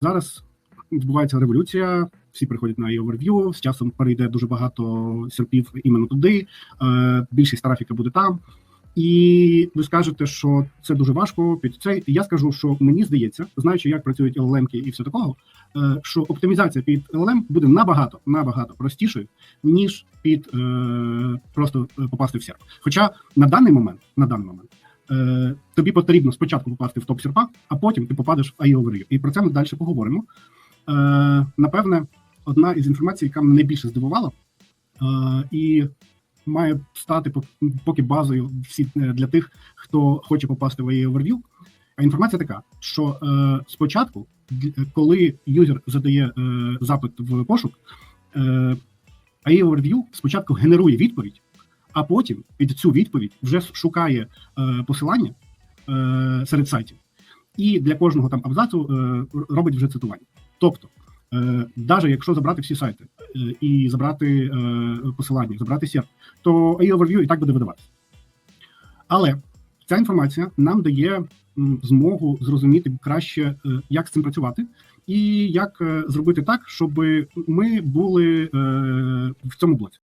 Зараз відбувається революція, всі приходять на її оверв'ю, з часом перейде дуже багато серпів іменно туди, е, більшість трафіка буде там. І ви скажете, що це дуже важко під це. Я скажу, що мені здається, знаючи, як працюють LLM і все такого, е, що оптимізація під LLM буде набагато набагато простішою, ніж під е, просто е, попасти в серп. Хоча на даний момент, на даний момент, е, тобі потрібно спочатку попасти в топ серпа, а потім ти попадеш в Overview. І про це ми далі поговоримо. Е, напевне, одна із інформацій, яка мене найбільше здивувала, е, і має стати поки базою всі е, для тих, хто хоче попасти в Overview. А інформація така, що е, спочатку, коли юзер задає е, запит в пошук, е, Overview спочатку генерує відповідь, а потім під цю відповідь вже шукає е, посилання е, серед сайтів, і для кожного там абзацу е, робить вже цитування. Тобто, е, навіть якщо забрати всі сайти е, і забрати е, посилання, забрати серп, то AI Overview і так буде видаватися. Але ця інформація нам дає змогу зрозуміти краще, е, як з цим працювати, і як е, зробити так, щоб ми були е, в цьому блоці.